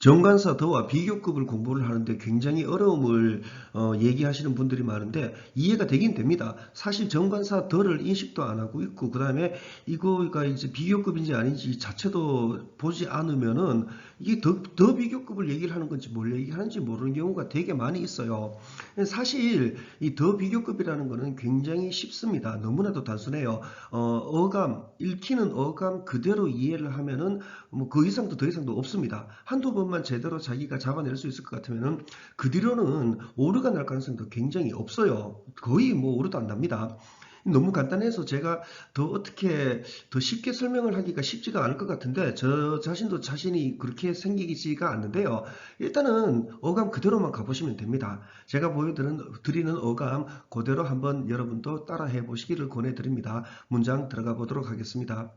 정관사 더와 비교급을 공부를 하는데 굉장히 어려움을 어, 얘기하시는 분들이 많은데 이해가 되긴 됩니다. 사실 정관사 더를 인식도 안 하고 있고 그 다음에 이거가 이제 비교급인지 아닌지 자체도 보지 않으면은 이게 더, 더 비교급을 얘기를 하는 건지 뭘 얘기하는지 모르는 경우가 되게 많이 있어요. 사실 이 더 비교급이라는 거는 굉장히 쉽습니다. 너무나도 단순해요. 어, 감 읽히는 어감 그대로 이해를 하면은 뭐 그 이상도 더 이상도 없습니다. 한두 번만 제대로 자기가 잡아낼 수 있을 것 같으면은 그 뒤로는 오류가 날 가능성도 굉장히 없어요. 거의 뭐 오류도 안 납니다. 너무 간단해서 제가 더 어떻게 더 쉽게 설명을 하기가 쉽지가 않을 것 같은데 저 자신도 자신이 그렇게 생기지가 않는데요. 일단은 어감 그대로만 가보시면 됩니다. 제가 보여드리는 드리는 어감 그대로 한번 여러분도 따라 해 보시기를 권해드립니다. 문장 들어가 보도록 하겠습니다.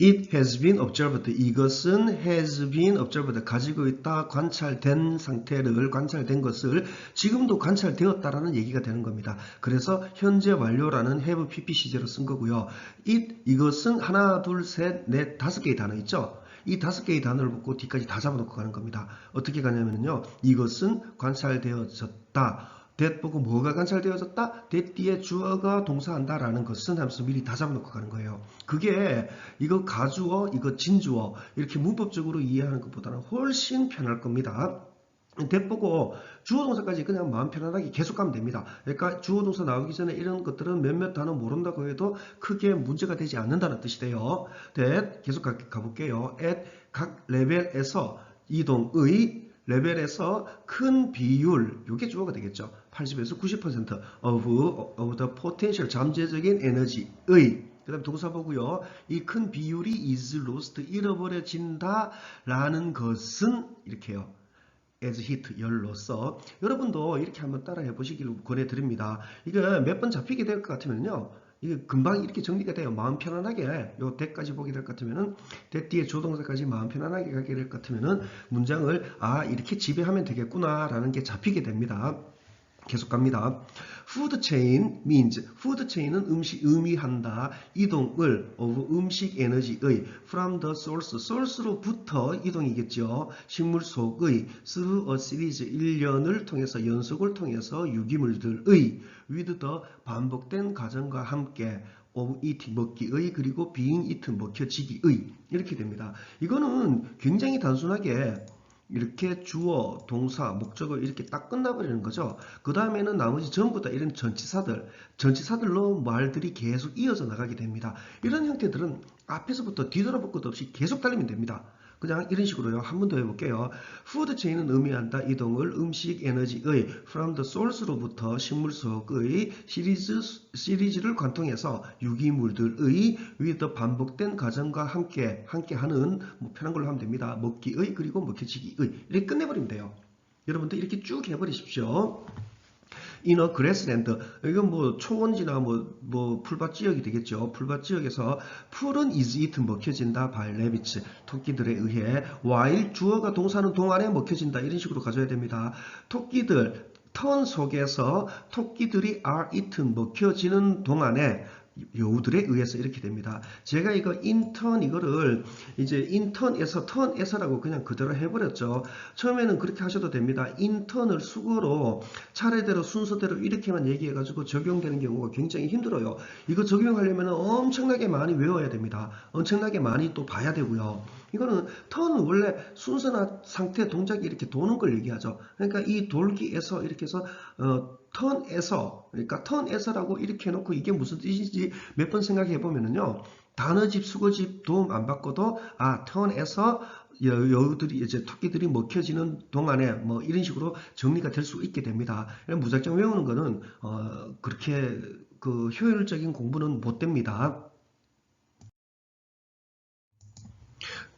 It has been observed. 이것은 has been observed. 가지고 있다, 관찰된 상태를, 관찰된 것을 지금도 관찰되었다라는 얘기가 되는 겁니다. 그래서 현재 완료라는 have ppc제로 쓴 거고요. it, 이것은 하나, 둘, 셋, 넷, 다섯 개의 단어 있죠? 이 다섯 개의 단어를 붙고 뒤까지 다 잡아놓고 가는 겁니다. 어떻게 가냐면요. 이것은 관찰되어졌다. That 보고 뭐가 관찰되어졌다? that 뒤에 주어가 동사한다라는 것은 하면서 미리 다 잡아놓고 가는 거예요. 그게 이거 가주어, 이거 진주어 이렇게 문법적으로 이해하는 것보다는 훨씬 편할 겁니다. that 보고 주어 동사까지 그냥 마음 편안하게 계속 가면 됩니다. 그러니까 주어 동사 나오기 전에 이런 것들은 몇몇 단어 모른다고 해도 크게 문제가 되지 않는다는 뜻이 돼요. that 계속 가, 가볼게요. at 각 레벨에서 이동의 레벨에서 큰 비율, 이게 주어가 되겠죠. 80에서 90% of, of the potential 잠재적인 에너지의 그 다음 동사 보고요. 이 큰 비율이 is lost 잃어버려진다 라는 것은 이렇게요. as heat 열로서 여러분도 이렇게 한번 따라 해 보시기를 권해드립니다. 이거 몇번 잡히게 될 것 같으면요. 이게 금방 이렇게 정리가 돼요. 마음 편안하게 요 대까지 보게 될 것 같으면은 대 뒤에 조동사까지 마음 편안하게 가게 될 것 같으면은 문장을 아 이렇게 지배하면 되겠구나 라는 게 잡히게 됩니다. 계속 갑니다. food chain means food chain은 음식 의미한다. 이동을 of 음식 에너지의 from the source source로부터 이동이겠죠. 식물 속의 through a series 일련을 통해서 연속을 통해서 유기물들의 with the 반복된 과정과 함께 of eat 먹기의 그리고 being eaten 먹혀지기의 이렇게 됩니다. 이거는 굉장히 단순하게 이렇게 주어, 동사, 목적어 이렇게 딱 끝나버리는 거죠. 그 다음에는 나머지 전부 다 이런 전치사들, 전치사들로 말들이 계속 이어져 나가게 됩니다. 이런 형태들은 앞에서부터 뒤돌아볼 것도 없이 계속 달리면 됩니다. 그냥 이런 식으로요. 한 번 더 해볼게요. 푸드 체인은 의미한다. 이동을 음식 에너지의 from the source로부터 식물 속의 시리즈, 시리즈를 관통해서 유기물들의 with 반복된 과정과 함께 함께 하는 뭐 편한 걸로 하면 됩니다. 먹기의 그리고 먹혀지기의 이렇게 끝내버리면 돼요. 여러분들 이렇게 쭉 해버리십시오. 이너 그레스랜드 이건 뭐 초원지나 뭐, 뭐 풀밭 지역이 되겠죠. 풀밭 지역에서 풀은 is eaten 먹혀진다. by rabbits 토끼들에 의해 while 주어가 동사는 동안에 먹혀진다. 이런 식으로 가져야 됩니다. 토끼들 턴 속에서 토끼들이 are eaten 먹혀지는 동안에 여우들에 의해서 이렇게 됩니다. 제가 이거 인턴 이거를 이제 인턴에서 턴에서라고 그냥 그대로 해버렸죠. 처음에는 그렇게 하셔도 됩니다. 인턴을 수거로 차례대로 순서대로 이렇게만 얘기해가지고 적용되는 경우가 굉장히 힘들어요. 이거 적용하려면 엄청나게 많이 외워야 됩니다. 엄청나게 많이 또 봐야 되고요. 이거는 턴은 원래 순서나 상태 동작이 이렇게 도는 걸 얘기하죠. 그러니까 이 돌기에서 이렇게 해서 어, 턴에서 그러니까 턴에서라고 이렇게 해놓고 이게 무슨 뜻인지 몇 번 생각해 보면은요. 단어집 수거집 도움 안 받고도 아 턴에서 여우들이 이제 토끼들이 먹혀지는 동안에 뭐 이런 식으로 정리가 될 수 있게 됩니다. 무작정 외우는 거는 어 그렇게 그 효율적인 공부는 못 됩니다.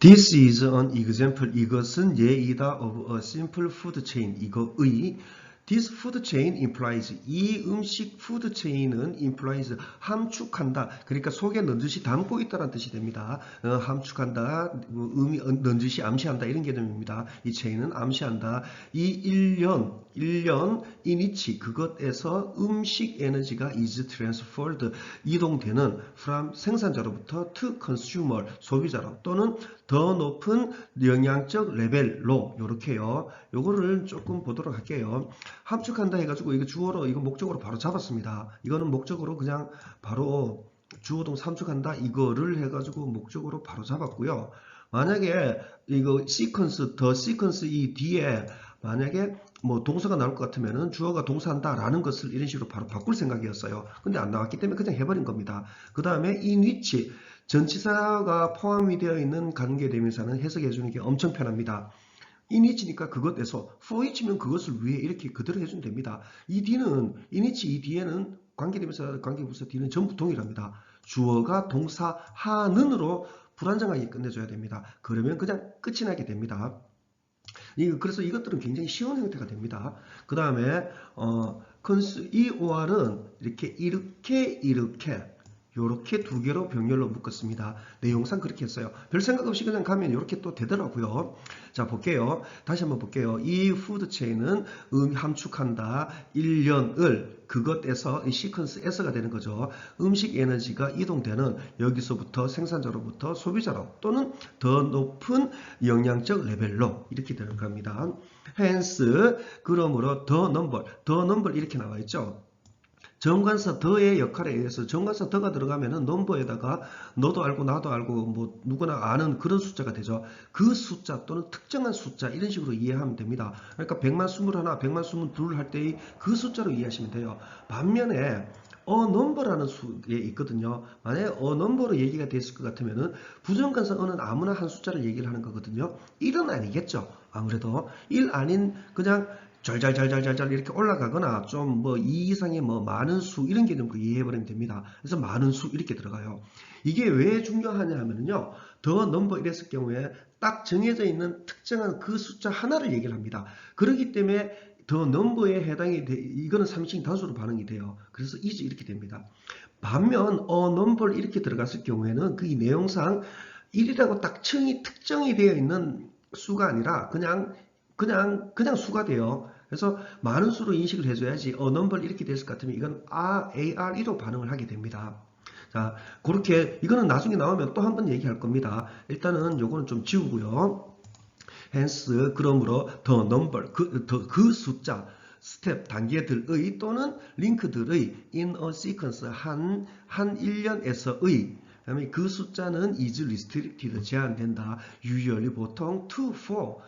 This is an example. 이것은 예이다 of a simple food chain. 이거의 This food chain implies 이 음식 food chain은 implies 함축한다. 그러니까 속에 넌지시 담고 있다는 뜻이 됩니다. 어, 함축한다. 뭐 의미 어, 넌지시 암시한다 이런 개념입니다. 이 chain은 암시한다. 이 일련 일련 이니치 그것에서 음식 에너지가 is transferred 이동되는 from 생산자로부터 to consumer 소비자로 또는 더 높은 영양적 레벨로 요렇게요. 요거를 조금 보도록 할게요. 함축한다 해가지고 이거 주어로 이거 목적으로 바로 잡았습니다. 이거는 목적으로 그냥 바로 주어동 삼축한다 이거를 해가지고 목적으로 바로 잡았고요. 만약에 이거 시퀀스 더 시퀀스 이 뒤에 만약에 뭐 동사가 나올 것 같으면은 주어가 동사한다라는 것을 이런 식으로 바로 바꿀 생각이었어요. 근데 안 나왔기 때문에 그냥 해버린 겁니다. 그 다음에 in which 전치사가 포함이 되어 있는 관계대명사는 해석해 주는 게 엄청 편합니다. Which니까 그것에서 for which면 그것을 위해 이렇게 그대로 해주면 됩니다. 이 in which 이 뒤에는 관계대명사 관계부사 뒤는 전부 동일합니다. 주어가 동사 하는으로 불안정하게 끝내줘야 됩니다. 그러면 그냥 끝이 나게 됩니다. 이- 그래서 이것들은 굉장히 쉬운 형태가 됩니다. 그 다음에 어, 이 OR은 이렇게 이렇게 이렇게 요렇게 두 개로 병렬로 묶었습니다. 내용상 그렇게 했어요. 별 생각 없이 그냥 가면 이렇게 또 되더라고요. 자 볼게요. 다시 한번 볼게요. 이 푸드 체인은 음 함축한다. 1년을 그것에서 이 시퀀스에서가 되는 거죠. 음식 에너지가 이동되는 여기서부터 생산자로부터 소비자로 또는 더 높은 영양적 레벨로 이렇게 되는 겁니다. hence 그러므로 더 넘버 더 넘버 이렇게 나와 있죠. 정관사 더의 역할에 의해서 정관사 더가 들어가면은 넘버에다가 너도 알고 나도 알고 뭐 누구나 아는 그런 숫자가 되죠. 그 숫자 또는 특정한 숫자 이런 식으로 이해하면 됩니다. 그러니까 100만 21, 100만 22 할 때의 그 숫자로 이해하시면 돼요. 반면에 어 넘버라는 수에 있거든요. 만약에 어 넘버로 얘기가 됐을 것 같으면은 부정관사 어는 아무나 한 숫자를 얘기를 하는 거거든요. 1은 아니겠죠. 아무래도 1 아닌 그냥 잘잘잘잘잘 이렇게 올라가거나 좀 뭐 2 이상의 뭐 많은 수 이런 개념으로 이해해버리면 됩니다. 그래서 많은 수 이렇게 들어가요. 이게 왜 중요하냐 하면요. 더 넘버 이랬을 경우에 딱 정해져 있는 특정한 그 숫자 하나를 얘기를 합니다. 그렇기 때문에 더 넘버에 해당이 돼, 이거는 삼식 단수로 반응이 돼요. 그래서 is 이렇게 됩니다. 반면 어 넘버를 이렇게 들어갔을 경우에는 그이 내용상 1이라고 딱 층이 특정이 되어 있는 수가 아니라 그냥 그냥 그냥 수가 돼요. 그래서 많은 수로 인식을 해줘야지 어 넘버를 이렇게 됐을 것 같으면 이건 R, ARE로 반응을 하게 됩니다. 자 그렇게 이거는 나중에 나오면 또 한 번 얘기할 겁니다. 일단은 요거는 좀 지우고요. hence 그러므로 더 넘버 그, 더, 그 숫자 스텝 단계들의 또는 링크들의 in a sequence 한, 한 1년에서의 그 다음에 그 숫자는 is restricted 제한된다. usually 보통 to, for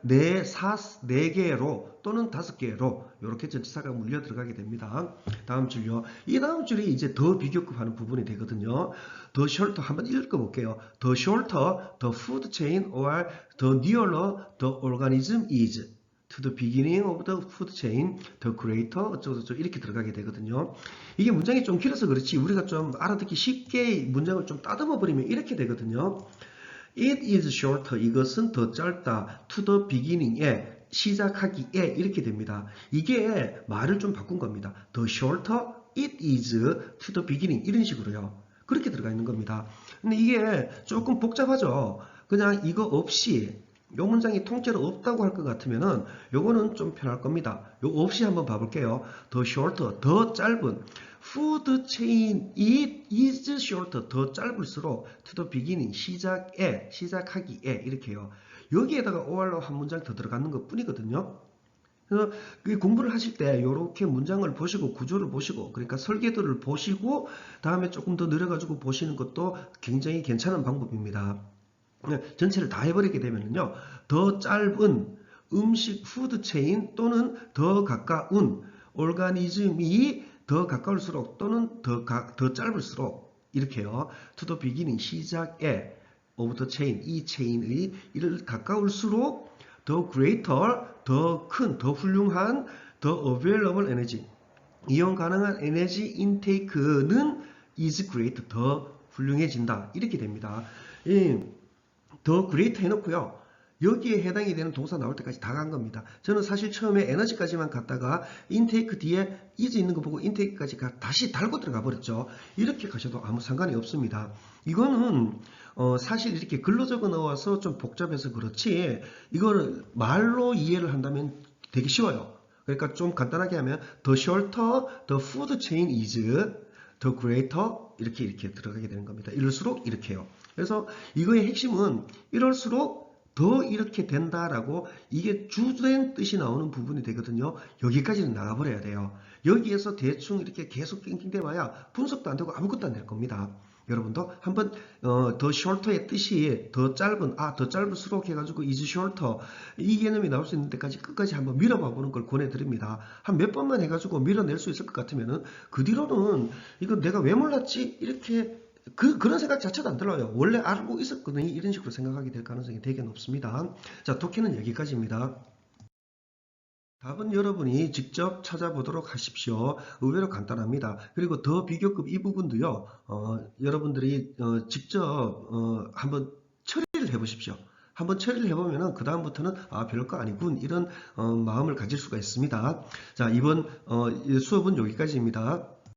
네, 사, 네 개로 또는 다섯 개로 이렇게 전치사가 물려 들어가게 됩니다. 다음 줄요. 이 다음 줄이 이제 더 비교급 하는 부분이 되거든요. 더 shorter 한번 읽어볼게요. 더 shorter the food chain or the nearer the organism is. To the beginning of the food chain, the greater 어쩌고저쩌고 이렇게 들어가게 되거든요. 이게 문장이 좀 길어서 그렇지 우리가 좀 알아듣기 쉽게 문장을 좀 따듬어 버리면 이렇게 되거든요. It is shorter. 이것은 더 짧다. To the beginning에 시작하기에 이렇게 됩니다. 이게 말을 좀 바꾼 겁니다. The shorter it is to the beginning 이런 식으로요. 그렇게 들어가 있는 겁니다. 근데 이게 조금 복잡하죠. 그냥 이거 없이 요 문장이 통째로 없다고 할 것 같으면은 요거는 좀 편할 겁니다. 요 없이 한번 봐볼게요. 더 shorter, 더 짧은 food chain is shorter, 더 짧을수록 to the beginning, 시작에, 시작하기에 이렇게요. 여기에다가 OR로 한 문장 더 들어가는 것 뿐이거든요. 그래서 그 공부를 하실 때 이렇게 문장을 보시고 구조를 보시고 그러니까 설계도를 보시고 다음에 조금 더 늘어가지고 보시는 것도 굉장히 괜찮은 방법입니다. 그냥 전체를 다 해버리게 되면요. 더 짧은 음식 푸드 체인 또는 더 가까운 오르가니즘이 더 가까울수록 또는 더, 가, 더 짧을수록 이렇게요. the beginning 시작에 the chain 이 체인의 이를 가까울수록 더 greater 더 큰 더 훌륭한 더 available 이용 가능한 에너지 인테이크는 is great 더 훌륭해진다 이렇게 됩니다. 이 더 그레이트 해놓고요. 여기에 해당이 되는 동사 나올 때까지 다 간 겁니다. 저는 사실 처음에 에너지까지만 갔다가 인테이크 뒤에 이즈 있는 거 보고 인테이크까지 가 다시 달고 들어가 버렸죠. 이렇게 가셔도 아무 상관이 없습니다. 이거는 어, 사실 이렇게 글로 적어 넣어서 좀 복잡해서 그렇지 이거를 말로 이해를 한다면 되게 쉬워요. 그러니까 좀 간단하게 하면 the shorter the food chain is the greater 이렇게 이렇게 들어가게 되는 겁니다. 이럴수록 이렇게요. 그래서 이거의 핵심은 이럴수록 더 이렇게 된다라고 이게 주된 뜻이 나오는 부분이 되거든요. 여기까지는 나가버려야 돼요. 여기에서 대충 이렇게 계속 낑낑대 봐야 분석도 안 되고 아무것도 안 될 겁니다. 여러분도 한번 어, 더 shorter의 뜻이 더 짧은 아 더 짧을수록 해가지고 is shorter 이 개념이 나올 수 있는 데까지 끝까지 한번 밀어봐 보는 걸 권해드립니다. 한 몇 번만 해가지고 밀어낼 수 있을 것 같으면은 그 뒤로는 이거 내가 왜 몰랐지 이렇게 그, 그런 생각 자체도 안 들어요. 원래 알고 있었거든요. 이런 식으로 생각하게 될 가능성이 되게 높습니다. 자, 독해는 여기까지입니다. 답은 여러분이 직접 찾아보도록 하십시오. 의외로 간단합니다. 그리고 더 비교급 이 부분도요, 어, 여러분들이 어, 직접 어, 한번 처리를 해보십시오. 한번 처리를 해보면은 그 다음부터는 아 별거 아니군 이런 어, 마음을 가질 수가 있습니다. 자 이번 어, 수업은 여기까지입니다.